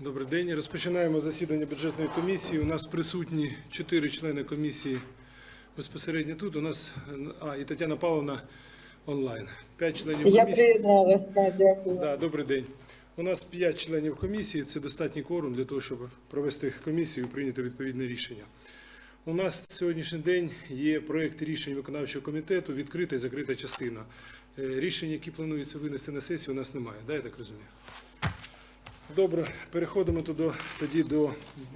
Добрий день. Розпочинаємо засідання бюджетної комісії. У нас присутні чотири члени комісії безпосередньо тут. У нас а, і Тетяна Павловна онлайн. П'ять членів комісії. приєдналась, так, дякую. Да, добрий день. У нас п'ять членів комісії. Це достатній кворум для того, щоб провести комісію і прийняти відповідне рішення. У нас сьогоднішній день є проєкт рішень виконавчого комітету, відкрита і закрита частина. Е, Рішень, які планується винести на сесію, у нас немає. Да, я так розумію? Добре, переходимо тоді, тоді до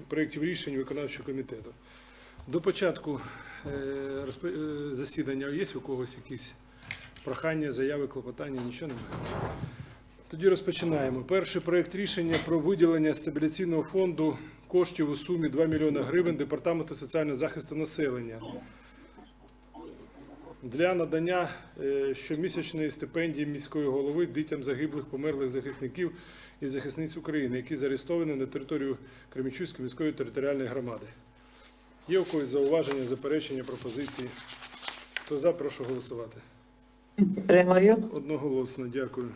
проєктів рішень виконавчого комітету. До початку е, е, засідання є у когось якісь прохання, заяви, клопотання, нічого немає. Тоді розпочинаємо. Перший проєкт рішення про виділення стабіляційного фонду коштів у сумі 2 мільйони гривень Департаменту соціального захисту населення для надання е, щомісячної стипендії міської голови дітям загиблих померлих захисників і захисниць України, які зареєстровані на територію Кремічуської міської територіальної громади. Є у когось зауваження, заперечення, пропозиції? Хто за, прошу голосувати. Приймаю. Одноголосно, дякую.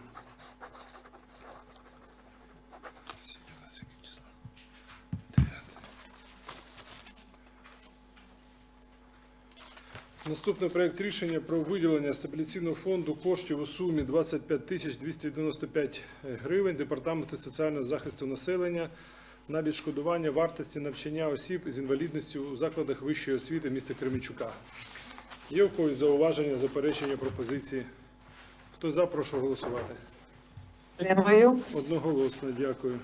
Наступний проект рішення про виділення стабіляційного фонду коштів у сумі 25 тисяч 295 гривень Департаменту соціального захисту населення на відшкодування вартості навчання осіб з інвалідністю у закладах вищої освіти міста Кременчука. Є у когось зауваження, заперечення, пропозиції? Хто за, прошу голосувати. Підтримую. Одноголосно, дякую.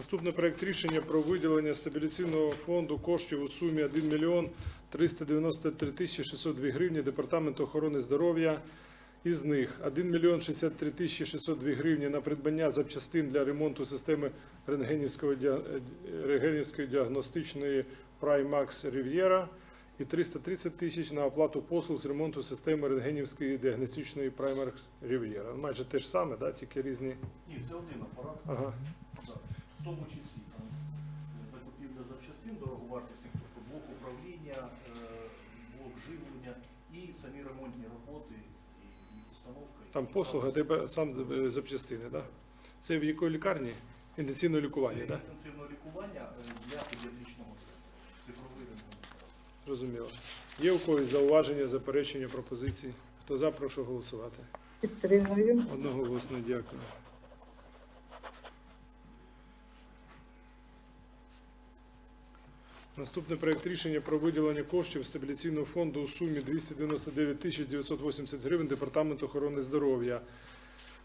Наступний проект рішення про виділення стабіляційного фонду коштів у сумі 1 мільйон 393 тисячі 602 гривні Департаменту охорони здоров'я. Із них 1 мільйон 63 тисячі 602 гривні на придбання запчастин для ремонту системи рентгенівської діагностичної Primax Riviera і 330 тисяч на оплату послуг з ремонту системи рентгенівської діагностичної Primax Riviera. Майже те ж саме, да? тільки різні. Ні, це один апарат. Ага. В тому числі там закупівля запчастин дороговартісних, тобто блок управління, е, блок живлення і самі ремонтні роботи, і установка. і Там послуга, тебе сам е, запчастини, да? Це в якої лікарні? Інтенсивне лікування, так? Інтенсивне лікування е, для педіатричного центру. Цифровий ремонт. Зрозуміло. Є у когось зауваження, заперечення, пропозиції? Хто за, прошу голосувати. Підтримую. Одноголосно, дякую. Наступний проект рішення про виділення коштів стабіляційного фонду у сумі 299 тисяч 980 гривень Департаменту охорони здоров'я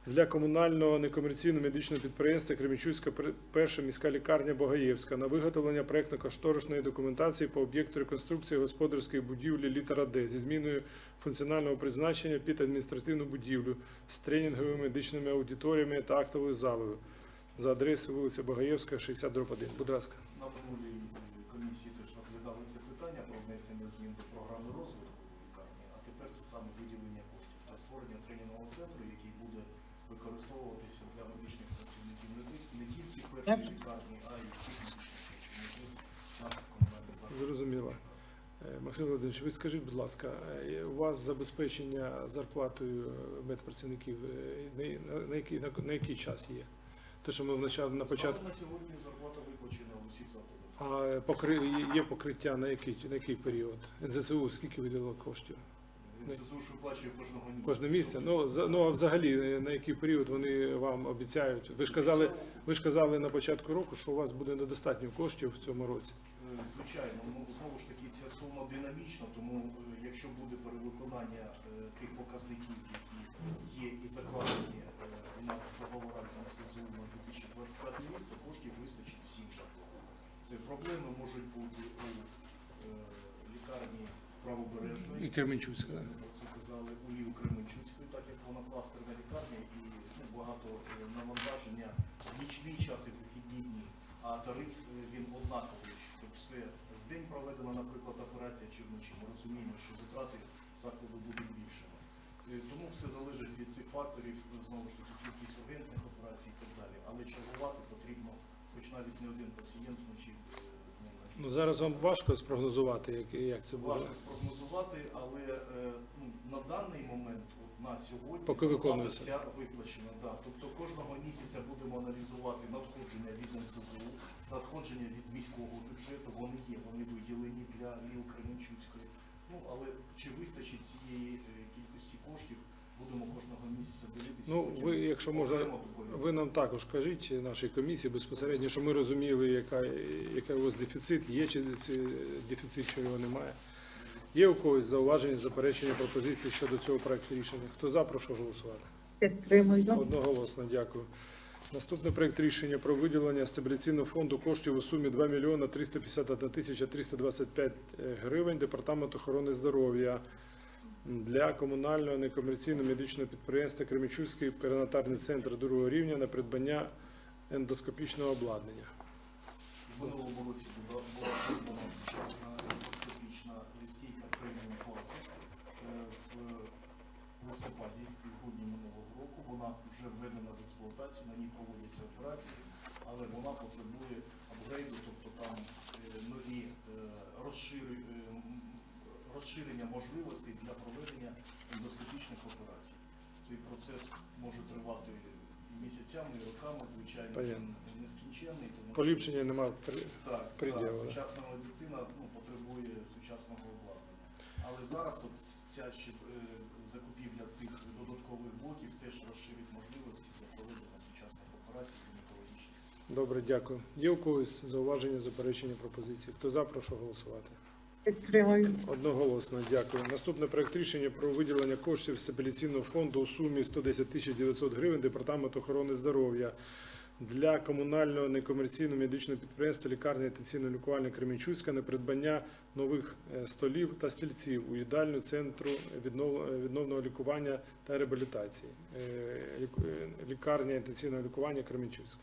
для комунального некомерційного медичного підприємства Кремічуська перша міська лікарня Богаєвська на виготовлення проектно-кошторисної документації по об'єкту реконструкції господарської будівлі літера Д зі зміною функціонального призначення під адміністративну будівлю з тренінговими медичними аудиторіями та актовою залою за адресою вулиця Богаєвська, 60 дроб 1. Будь ласка. Комісії теж розглядали це питання про внесення змін до програми розвитку лікарні, а тепер це саме виділення коштів та створення тренінгового центру, який буде використовуватися для медичних працівників не тільки- першої лікарні, а й всіх медичних працівників наших комунальних закладів. Зрозуміло. Е, Максим Володимирович, ви скажіть, будь ласка, е, у вас забезпечення зарплатою медпрацівників е, на- який, на, на який час є? Те, що ми вначали на початку. На сьогодні зарплата виплачена. А покри... є покриття на який, на який період? НЗСУ скільки виділило коштів? НСЗУ ж виплачує кожного місяця. Кожне місце. Ну, за- ну а взагалі е, на який період вони вам обіцяють? Ви ж казали, ви ж казали на початку року, що у вас буде недостатньо коштів в цьому році. Е, Звичайно, ну знову ж таки ця сума динамічна, тому е, якщо буде перевиконання е, тих показників, які є і закладені е, у нас в договорах з НСЗУ на 2025 рік, то коштів вистачить всім закладам. Проблеми можуть бути у е, лікарні правобережної. І Кременчуцька. Як це казали у Лів Кременчуцької, так як вона кластерна лікарня і ну, багато е, навантаження в нічний час і вихідні дні. А тариф е, він однаковий. Тобто все в день проведена, наприклад, операція чи вночі. Ми розуміємо, що витрати закладу будуть більшими. Тому все залежить від цих факторів, знову ж таки, кількість ургентних операцій і так далі. Але чергувати потрібно, хоч навіть не один пацієнт вночі е, на Ну зараз вам важко спрогнозувати, як, як це буде. Важко спрогнозувати, але е, ну, на даний момент от, на сьогодні Поки виконується. вся виплачена. Да. Тобто кожного місяця будемо аналізувати надходження від НСЗУ, надходження від міського бюджету. Вони є, вони виділені для Ліл Кременчуцької. Ну але чи вистачить цієї е, кількості коштів, будемо кожного місяця дивитися. Ну, потім ви, якщо можна, окремо ви нам також кажіть нашій комісії безпосередньо, що ми розуміли, яка, яка у вас дефіцит, є чи чи дефіцит, чи його немає. Є у когось зауваження, заперечення, пропозиції щодо цього проекту рішення? Хто за, прошу голосувати. Підтримую. Одноголосно, дякую. Наступний проект рішення про виділення стабіляційного фонду коштів у сумі 2 мільйона 351 тисяча 325 гривень Департаменту охорони здоров'я для комунального некомерційного медичного підприємства Кременчуцький перинатальний центр другого рівня на придбання ендоскопічного обладнання. Минулому році була ендоскопічна листійка преміум класу в листопаді і грудні минулого року. Вона вже введена в експлуатацію, на ній проводяться операції, але вона потребує апгрейду, тобто там е, нові е, розшири- е, розширення можливостей для проведення ендоскопічних операцій. Цей процес може тривати місяцями, роками, звичайно, він нескінченний. Тому Поліпшення немає. так, Приділу, так, сучасна медицина ну, потребує сучасного обладнання. Але зараз от ця е, закупівля цих додаткових блоків теж розширить можливості для проведення сучасних операцій гінекологічних. Добре, дякую. Є у когось зауваження, заперечення, пропозиції? Хто за, прошу голосувати. Підтримую. Одноголосно, дякую. Наступний проект рішення про виділення коштів з апеляційного фонду у сумі 110 тисяч 900 гривень Департаменту охорони здоров'я для комунального некомерційного медичного підприємства лікарня інтенсивно-лікувальна Кременчуцька на придбання нових е, столів та стільців у їдальню центру е, відновного лікування та реабілітації. Е, Лікарня інтенсивного лікування Кременчуцька.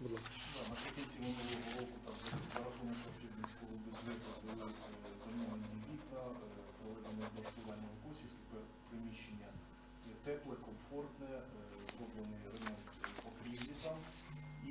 Будь ласка. Наприкінці минулого року там за рахунок коштів міського бюджету е, вікна, проведено облаштування укосів, тепер приміщення тепле, комфортне, е, зроблений ремонт е, покрівлі там.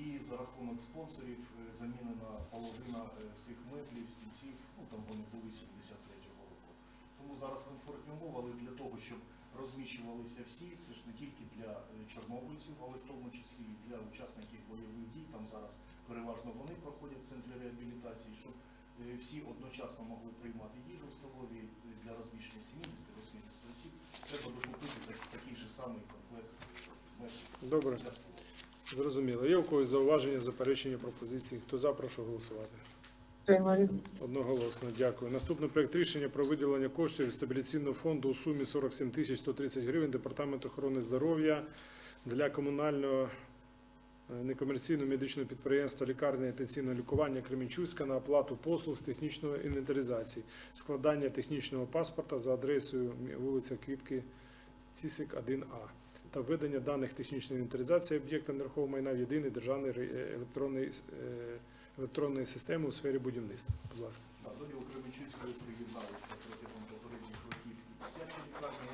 І за рахунок спонсорів е, замінена половина всіх меблів, стільців, ну там вони були 73-го року. Тому зараз комфортні умови, але для того, щоб розміщувалися всі, це ж не тільки для чорнобильців, але в тому числі і для учасників бойових дій. Там зараз переважно вони проходять в центрі реабілітації, щоб всі одночасно могли приймати їжу в столові е, для розміщення 70-80 осіб. Треба докупити так- такий же самий комплект е, меблів Добре. Зрозуміло. Є у когось зауваження, заперечення, пропозиції? Хто за, прошу голосувати. Одноголосно, дякую. Наступний проект рішення про виділення коштів із стабіляційного фонду у сумі 47 тисяч 130 гривень Департаменту охорони здоров'я для комунального е, некомерційного медичного підприємства лікарня інтенсивного лікування Кременчуцька на оплату послуг з технічної інвентаризації, складання технічного паспорта за адресою вулиця Квітки Цісик 1А та введення даних технічної інвентаризації об'єкта нерухомого майна в єдиний державний е, електронний е, електронної системи у сфері будівництва. Будь ласка. До Ліво Кременчуцької приєдналися протягом попередніх років і дитяча лікарня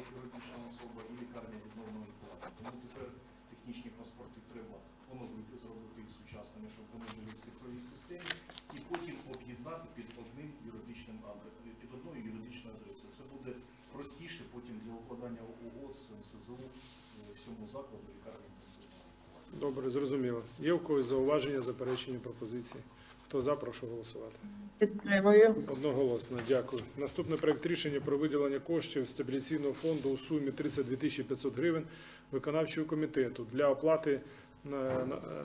особа, і лікарня відновної плати. Тому тепер технічні паспорти треба оновити, зробити їх сучасними, щоб вони були в цифровій системі, і потім об'єднати під одним юридичним адресом, під одною юридичною адресою. Це буде простіше потім для укладання угод з НСЗУ е, всьому закладу лікарні інтенсивного. Добре, зрозуміло. Є у когось зауваження, заперечення, пропозиції? Хто за, прошу голосувати. Підтримую. Одноголосно, дякую. Наступний проект рішення про виділення коштів стабіляційного фонду у сумі 32 тисячі 500 гривень виконавчого комітету для оплати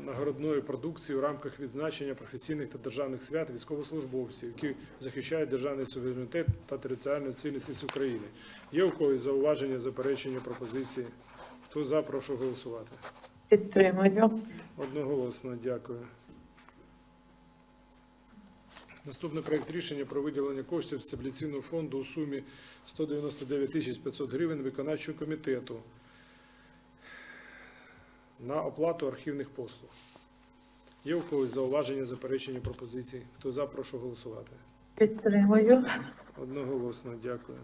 нагородної продукції у рамках відзначення професійних та державних свят військовослужбовців, які захищають державний суверенітет та територіальну цілісність України. Є у когось зауваження, заперечення, пропозиції? Хто за, прошу голосувати. Підтримую. Одноголосно, дякую. Наступний проект рішення про виділення коштів з стабіляційного фонду у сумі 199 тисяч 500 гривень виконавчого комітету на оплату архівних послуг. Є у когось зауваження, заперечення, пропозиції? Хто за, прошу голосувати. Підтримую. Одноголосно, дякую.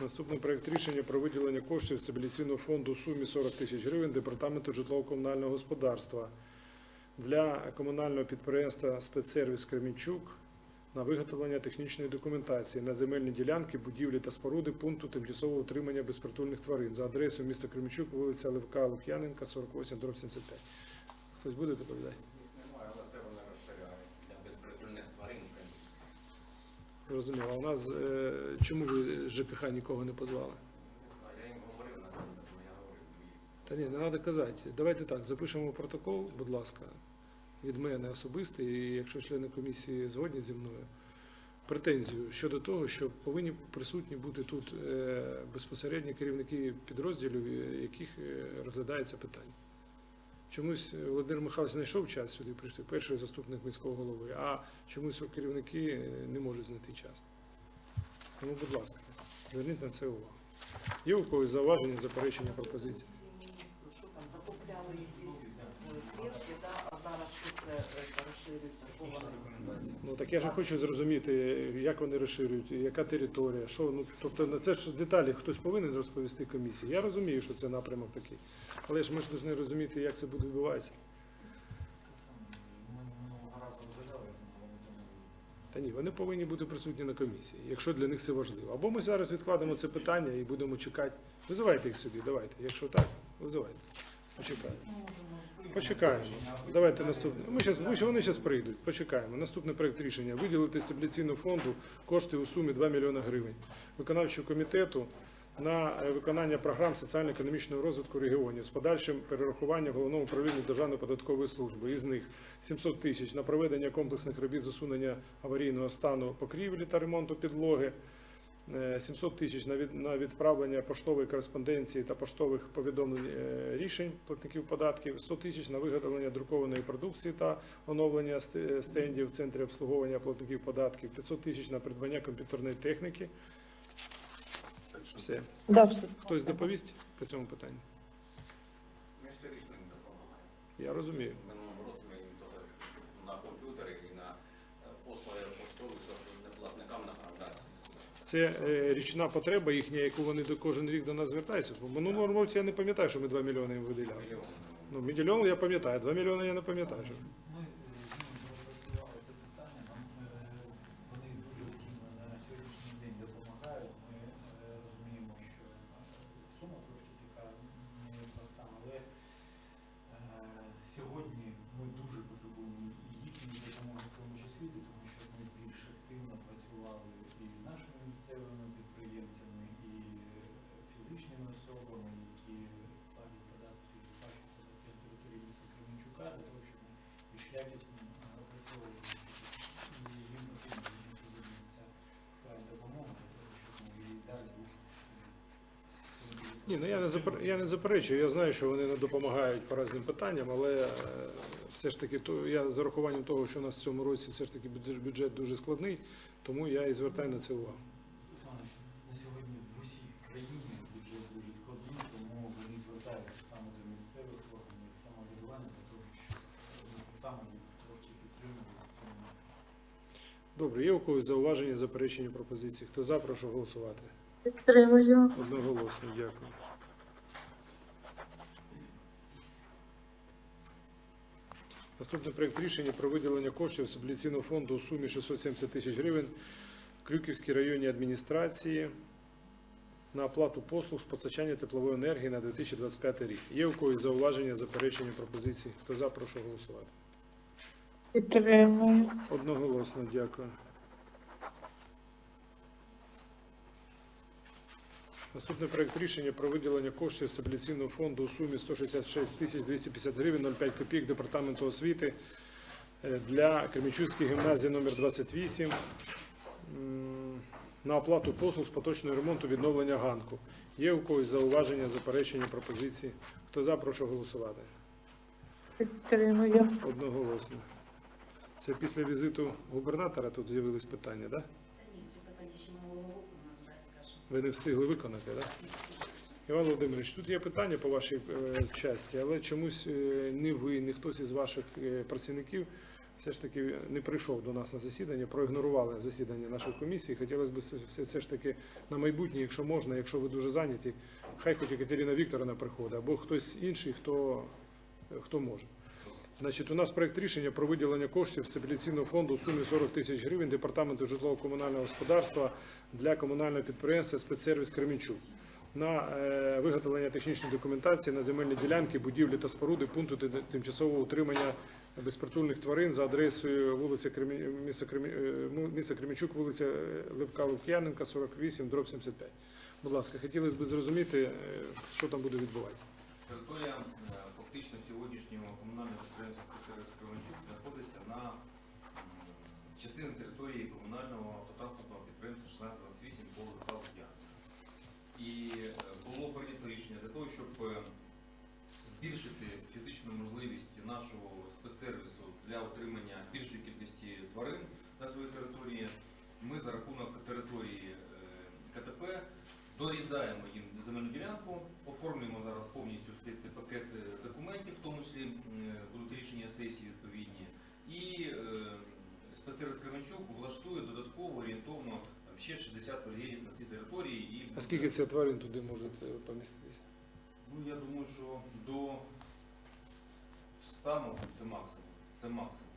Наступний проект рішення про виділення коштів стабіляційного фонду у сумі 40 тисяч гривень Департаменту житлово-комунального господарства для комунального підприємства спецсервіс Кремінчук на виготовлення технічної документації на земельні ділянки, будівлі та споруди пункту тимчасового утримання безпритульних тварин за адресою міста Кременчук, вулиця Левка Лук'яненка, 48, дроб 75. Хтось буде доповідати? Немає, але це вони розширяють для безпритульних тварин. конечно. Зрозуміло. А у нас е, чому ви ЖКХ нікого не позвали? А я їм говорив на тому, я говорив. Та ні, не треба казати. Давайте так, запишемо протокол, будь ласка, від мене особисто, і якщо члени комісії згодні зі мною, претензію щодо того, що повинні присутні бути тут е, безпосередньо керівники підрозділів, е, яких е, розглядається питання. Чомусь Володимир Михайлович знайшов час сюди прийшли, перший заступник міського голови, а чомусь керівники не можуть знайти час. Тому, будь ласка, зверніть на це увагу. Є у когось зауваження, заперечення, пропозиції? Що там, закупляли якісь е, клітки, да, а зараз що це е, розширюється? Кого вони? Ну так я ж хочу зрозуміти, як вони розширюють, яка територія, що ну тобто на це ж деталі хтось повинен розповісти комісії. Я розумію, що це напрямок такий, але ж ми ж повинні розуміти, як це буде відбуватися. Та ні, вони повинні бути присутні на комісії, якщо для них це важливо. Або ми зараз відкладемо це питання і будемо чекати. Визивайте їх сюди, давайте. Якщо так, визивайте. Почекаємо. Почекаємо. Давайте наступне. Ми щас, ми, вони зараз прийдуть. Почекаємо. Наступний проект рішення. Виділити стабіляційному фонду кошти у сумі 2 мільйони гривень. Виконавчого комітету на е, виконання програм соціально-економічного розвитку регіонів з подальшим перерахуванням головному управлінню Державної податкової служби. Із них 700 тисяч на проведення комплексних робіт з усунення аварійного стану покрівлі та ремонту підлоги. Е, 700 тисяч на відправлення поштової кореспонденції та поштових повідомлень е, рішень платників податків, 100 тисяч на виготовлення друкованої продукції та оновлення стендів в центрі обслуговування платників податків, 500 тисяч на придбання комп'ютерної техніки. Все. Да, все. Хтось доповість по цьому питанню? Ми рішення не допомагаємо. Я розумію. В минулому році ми їм теж на комп'ютери і на е, послуги поштові, щоб неплатникам направляти. Це е, річна потреба їхня, яку вони до кожен рік до нас звертаються. Бо минулому році я не пам'ятаю, що ми 2 мільйони їм виділяли. Ну, мільйон я пам'ятаю, 2 мільйони я не пам'ятаю. що- Ми е, з ними пропрацювали це питання, нам е, вони дуже активно на сьогоднішній день допомагають. Ми е, розуміємо, що е, сума трошки така непроста, але е, сьогодні ми дуже потребуємо і їхньої допомоги в тому числі, тому що ми більш активно працювали і з нашими місцевими підприємцями, і е, фізичними особами, які платять податки, сплачують податки на території міста Кременчука, для того, щоб ми більш якісно е, опрацьовували ці питання. і їм потрібна дуже сьогодні ця така допомога для того, щоб ми і далі рушили. Ні, ну я не запер... я не заперечую. Я знаю, що вони не допомагають по різним питанням, але е, все ж таки, то я з урахуванням того, що у нас в цьому році все ж таки бюджет- дуже складний, тому я і звертаю на це увагу. На сьогодні в усій країні бюджет дуже складний, тому вони звертаються саме до місцевих органів самоврядування для того, щоб е, так їх трошки підтримувати. Добре, є у когось зауваження, заперечення, пропозиції? Хто за, прошу голосувати. Підтримую. Одноголосно, дякую. Наступний проект рішення про виділення коштів з фонду у сумі 670 тисяч гривень Крюківській районній адміністрації на оплату послуг з постачання теплової енергії на 2025 рік. Є у когось зауваження, заперечення, пропозиції? Хто за, прошу голосувати. Підтримую. Одноголосно, дякую. Наступний проект рішення про виділення коштів з апеляційного фонду у сумі 166 тисяч 250 гривень 05 копійок Департаменту освіти е, для Кремічуцької гімназії номер 28 на оплату послуг з поточного ремонту відновлення ганку. Є у когось зауваження, заперечення, пропозиції? Хто за, прошу голосувати. Підтримую. Одноголосно. Це після візиту губернатора тут з'явились питання, так? Да? Та ні, ці питання ще минулого року у нас, дай скажемо. Ви не встигли виконати, так? Іван Володимирович, тут є питання по вашій е, часті, але чомусь е, ні ви, ні хтось із ваших е, працівників все ж таки не прийшов до нас на засідання, проігнорували засідання нашої комісії. Хотілося б все, все, ж таки на майбутнє, якщо можна, якщо ви дуже зайняті, хай хоч Катерина Вікторовна приходить, або хтось інший, хто, хто може. Значить, у нас проект рішення про виділення коштів стабіляційного фонду у сумі 40 тисяч гривень Департаменту житлово-комунального господарства для комунального підприємства «Спецсервіс Кременчук» на е, виготовлення технічної документації на земельні ділянки, будівлі та споруди пункту тимчасового утримання безпритульних тварин за адресою вулиця Кремі- міста, Кремі... е, ну, вулиця Левка Лук'яненка, 48, дроб 75. Будь ласка, хотілося б зрозуміти, е, що там буде відбуватися. Територія фактично сьогоднішнього комунального підприємства «Сервіс Кременчук» знаходиться на м, частині території комунального автотранспортного підприємства 1628 по Лук'яненка. І е, було прийнято рішення для того, щоб е, збільшити фізичну можливість нашого спецсервісу для отримання більшої кількості тварин на своїй території. Ми за рахунок території е, КТП дорізаємо їм земельну ділянку, оформлюємо зараз повністю всі ці пакети документів, в тому числі будуть рішення сесії відповідні. І спецсервіс Кременчук влаштує додатково орієнтовно ще 60 вольєрів на цій території. І А скільки це тварин туди може е, поміститися? Ну, я думаю, що до 100, мабуть, це максимум. Це максимум.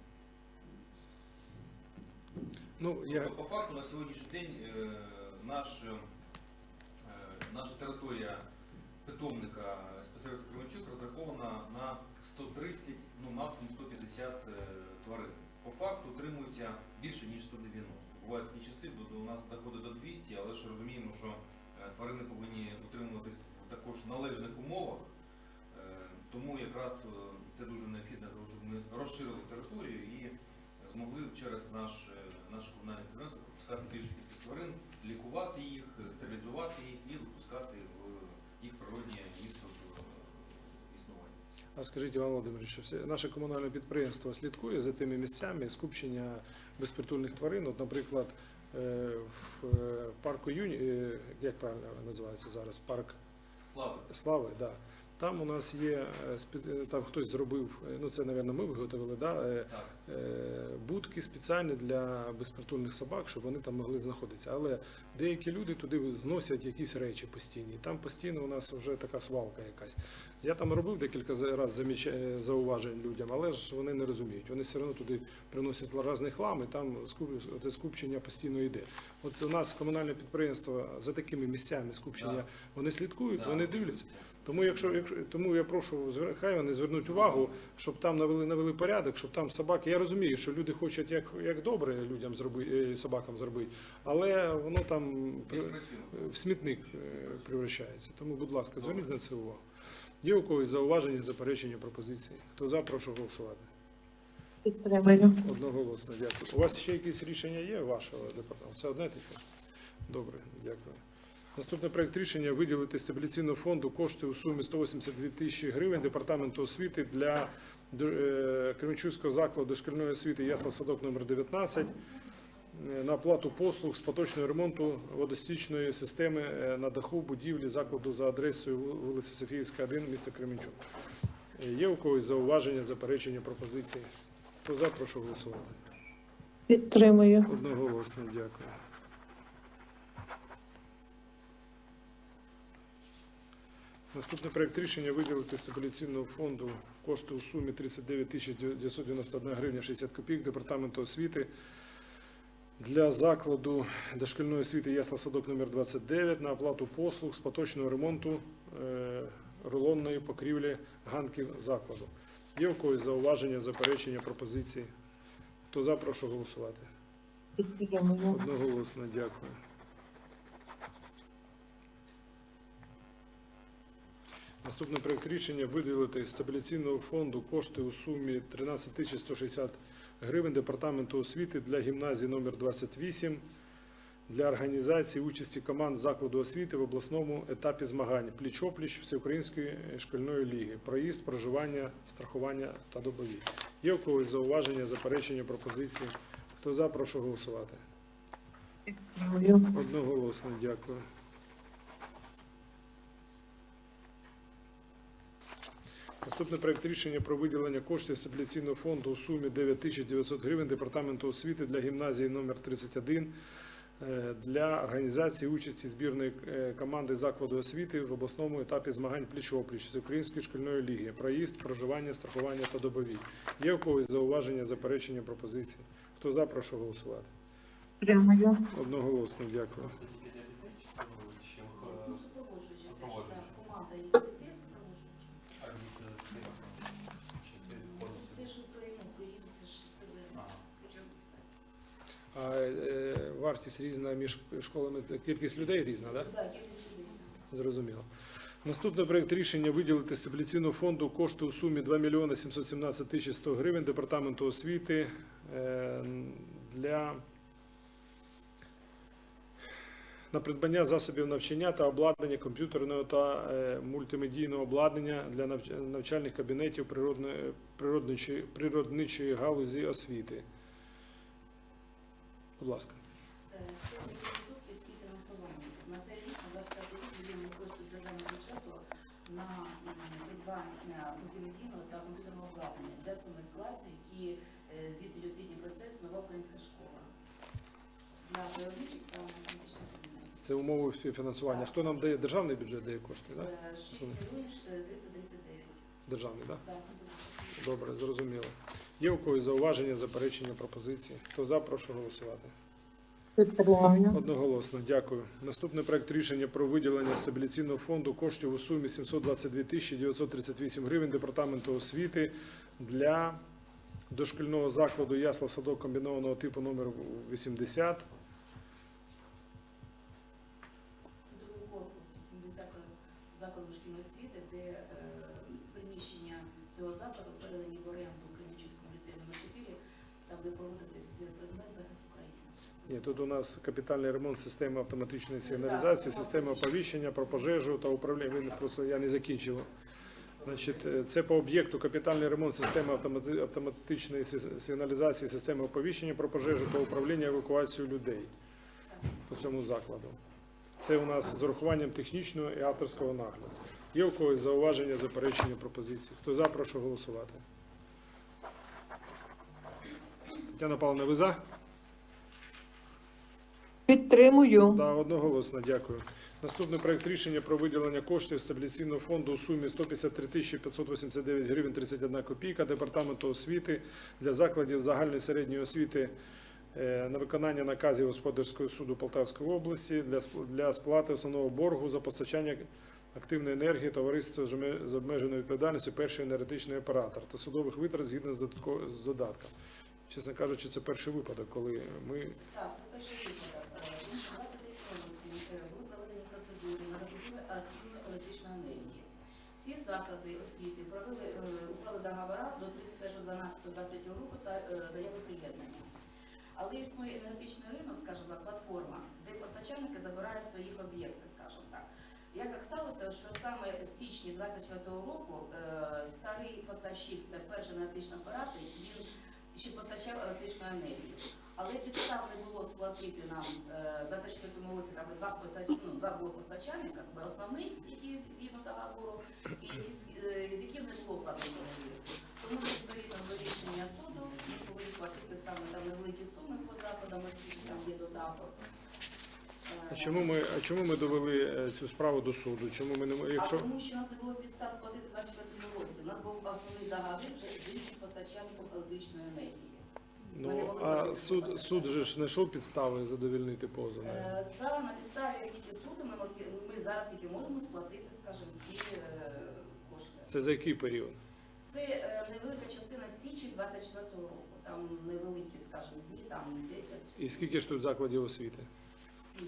Ну, я Тобто, по факту, на сьогоднішній день е, наш, е, наша територія питомника спецсервісу Кременчук розрахована на 130, ну максимум 150 е, тварин. По факту утримується більше, ніж 190. Бувають такі часи, до- у нас доходить до 200, але ж розуміємо, що е, тварини повинні утримуватись в також належних умовах. Е, Тому якраз е, це дуже необхідно, щоб ми розширили територію і змогли через наш, наше комунальне підприємство пропускати більшу кількість тварин, лікувати їх, стерилізувати їх і випускати в їх е, існування. А скажіть, Іван Володимирович, що наше комунальне підприємство слідкує за тими місцями скупчення безпритульних тварин. От, наприклад, е, в е, парку Юні, е, як правильно називається зараз, парк Слави, Слави, да. Там у нас є е, там хтось зробив, е, ну це, мабуть, ми виготовили, да, е, е, будки спеціальні для безпритульних собак, щоб вони там могли знаходитися. Але деякі люди туди зносять якісь речі постійні. Там постійно у нас вже така свалка якась. Я там робив декілька разів зауважень людям, але ж вони не розуміють. Вони все одно туди приносять різний хлам, і там скупчення постійно йде. От у нас комунальне підприємство за такими місцями скупчення вони слідкують, вони дивляться. Тому, якщо, якщо тому я прошу хай вони звернуть увагу, щоб там навели навели порядок, щоб там собаки. Я розумію, що люди хочуть як, як добре людям зробити собакам зробити, але воно там в смітник е, превращається. Тому, будь ласка, зверніть на це увагу. Є у когось зауваження, заперечення, пропозиції? Хто за, прошу голосувати. Підтримую. Одноголосно, дякую. У вас ще якісь рішення є вашого департаменту? Це одне таке? Добре, дякую. Наступний проект рішення виділити стабіляційного фонду кошти у сумі 182 тисячі гривень департаменту освіти для е, Кременчуцького закладу дошкільної освіти Ясла Садок номер 19 е, на оплату послуг з поточного ремонту водостічної системи е, на даху будівлі закладу за адресою вулиця Софіївська, 1, місто Кременчук. Є у когось зауваження, заперечення, пропозиції? Хто за, прошу голосувати. Підтримую. Одноголосно, дякую. Наступний проект рішення виділити з апеляційного фонду кошти у сумі 39 тисяч 991 гривня 60 копійок Департаменту освіти для закладу дошкільної освіти Ясла Садок номер 29 на оплату послуг з поточного ремонту е, рулонної покрівлі ганків закладу. Є у когось зауваження, заперечення, пропозиції? Хто за, прошу голосувати. Одноголосно, дякую. Наступний проект рішення виділити з стабіляційного фонду кошти у сумі 13 тисяч 160 гривень Департаменту освіти для гімназії номер 28 для організації участі команд закладу освіти в обласному етапі змагань пліч-опліч Всеукраїнської шкільної ліги. Проїзд, проживання, страхування та добові. Є у когось зауваження, заперечення, пропозиції? Хто за, прошу голосувати. Одноголосно, дякую. Наступний проект рішення про виділення коштів стабіляційного фонду у сумі 9 тисяч 900 гривень Департаменту освіти для гімназії номер 31 е, для організації участі збірної е, команди закладу освіти в обласному етапі змагань пліч-опліч з Української шкільної ліги. Проїзд, проживання, страхування та добові. Є у когось зауваження, заперечення, пропозиції? Хто за, прошу голосувати. Підтримую. Одноголосно, дякую. А е, вартість різна між школами, кількість людей різна, так? Так, кількість людей. Зрозуміло. Наступний проект рішення виділити стабіляційного фонду кошти у сумі 2 мільйони 717 тисяч 100 гривень Департаменту освіти е, для на придбання засобів навчання та обладнання комп'ютерного та е, мультимедійного обладнання для навч- навчальних кабінетів природничої, природничої галузі освіти. Будь ласка. Це 10% співфінансування. На цей рік, на 25 рік, виділені кошти з державного бюджету на придбання мультимедійного та комп'ютерного обладнання для сумих класів, які здійснюють освітній процес нова українська школа. Для природничих та кабінетів. Це умови співфінансування. Хто нам дає державний бюджет дає кошти? Так? Е, 6 мільйонів е, 339. Державний, так? Да, буде. Добре, зрозуміло. Є у когось зауваження, заперечення, пропозиції? Хто за, прошу голосувати. Підтримую. Одноголосно, дякую. Наступний проект рішення про виділення стабіляційного фонду коштів у сумі 722 тисячі 938 гривень Департаменту освіти для дошкільного закладу ясла садок комбінованого типу номер 80. Ні, тут у нас капітальний ремонт системи автоматичної сигналізації, системи оповіщення про пожежу та управління. Просто я не закінчив. Значить, е, це по об'єкту капітальний ремонт системи автоматичної сигналізації, системи оповіщення про пожежу та управління евакуацією людей по цьому закладу. Це у нас з урахуванням технічного і авторського нагляду. Є у когось зауваження, заперечення, пропозиції? Хто за, прошу голосувати. Тетяна Павловна, ви за? Підтримую. Да, одноголосно, дякую. Наступний проект рішення про виділення коштів стабіляційного фонду у сумі 153 тисячі 589 гривень 31 копійка Департаменту освіти для закладів загальної середньої освіти е, на виконання наказів Господарського суду Полтавської області для сп- для сплати основного боргу за постачання активної енергії товариства з обмеженою відповідальністю перший енергетичний оператор та судових витрат згідно з додатком. Чесно кажучи, це перший випадок, коли ми Так, це перший випадок. У 23 році були проведені процедури на закупівлю електричної енергії. Всі заклади освіти провели е, уклали договора до 31.12.23 року та е, заяви приєднання. Але існує енергетичний ринок, скажімо платформа, де постачальники забирають свої об'єкти, скажімо так. Як так сталося, що саме в січні 24 року е, старий поставщик, це перший енергетичний апарат, він ще постачав електричну енергію. Але підстав не було сплатити нам е, в 24 році там, два, ну, два було постачальника, основний, який з- згідно договору, і з, е, яким не було договір. Тому відповідно до рішення суду ми повинні платити саме там невеликі суми по закладам освіти, там є додаток. Е, А чому ми, а чому ми довели е, цю справу до суду? Чому ми не м- А тому що у нас не було підстав сплатити 24 році. У нас був основний договір вже з іншим постачальником електричної енергії. ну а суд суд же ж знайшов підстави задовільнити позов? Е, Да, на підставі тільки суду ми, ми зараз тільки можемо сплатити, скажімо, ці е, кошти. Це за який період? Це е, невелика частина січі 24 року. Там невеликі, скажімо, дні, там 10, І скільки ж тут закладів освіти? 7.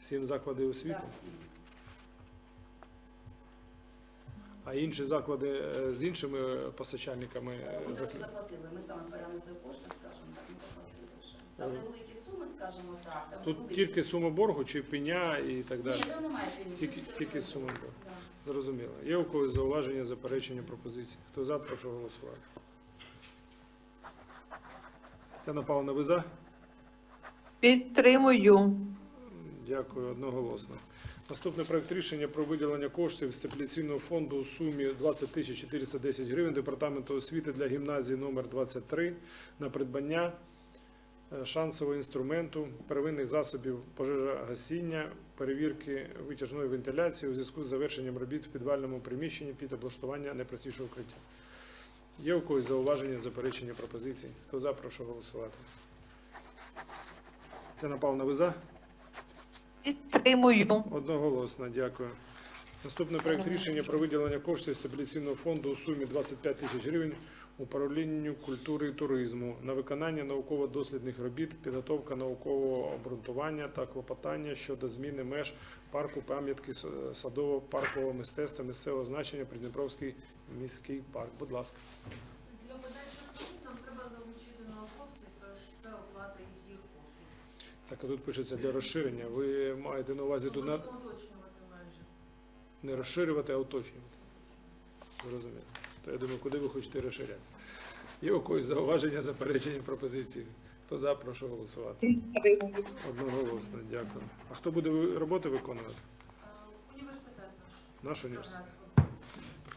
Сім закладів освіти? Так, 7. А інші заклади е, з іншими постачальниками е, Ми закли- заплатили, ми саме перенесли кошти, скажімо так, ми заплатили вже. Там невеликі суми, скажімо так. Там Тут невеликі. тільки сума боргу чи пеня і так далі? Ні, там немає пені. Тільки, тільки сума боргу. Да. Зрозуміло. Є у когось зауваження, заперечення, пропозиції? Хто за, прошу голосувати. Тетяна Павловна, ви за? Підтримую. Дякую, одноголосно. Наступний проект рішення про виділення коштів з стабіляційного фонду у сумі 20 тисяч 410 гривень Департаменту освіти для гімназії номер 23 на придбання е, шансового інструменту, первинних засобів пожежогасіння, перевірки витяжної вентиляції у зв'язку з завершенням робіт в підвальному приміщенні під облаштування найпростішого укриття. Є у когось зауваження, заперечення, пропозиції? Хто за, прошу голосувати. Тетяна Павловна, ви за? Підтримую. Одноголосно, дякую. Наступний проект рішення про виділення коштів стабіляційного фонду у сумі 25 тисяч гривень управлінню культури і туризму на виконання науково-дослідних робіт, підготовка наукового обґрунтування та клопотання щодо зміни меж парку пам'ятки садово-паркового мистецтва місцевого значення Придніпровський міський парк. Будь ласка. Для подачі основних нам треба залучити науковців, тож це оплата їх послуг. Так, а тут пишеться для розширення. Ви маєте на увазі тут на... Межі. не розширювати, а уточнювати. Зрозуміло. То я думаю, куди ви хочете розширяти? Є у когось зауваження, заперечення, пропозиції? Хто за, прошу голосувати. Одноголосно, дякую. А хто буде роботи виконувати? Університет наш. Наш університет.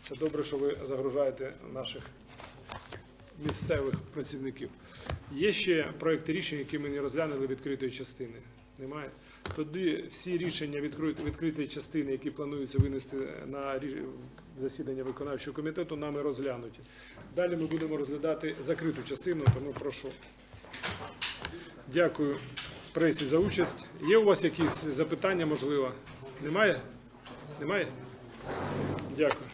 Це добре, що ви загружаєте наших місцевих працівників. Є ще проекти рішень, які ми не розглянули відкритої частини. Немає? Тоді всі рішення відкритої частини, які планується винести на засідання виконавчого комітету, нами розглянуті. Далі ми будемо розглядати закриту частину, тому прошу. Дякую пресі за участь. Є у вас якісь запитання, можливо? Немає? Немає? Дякую.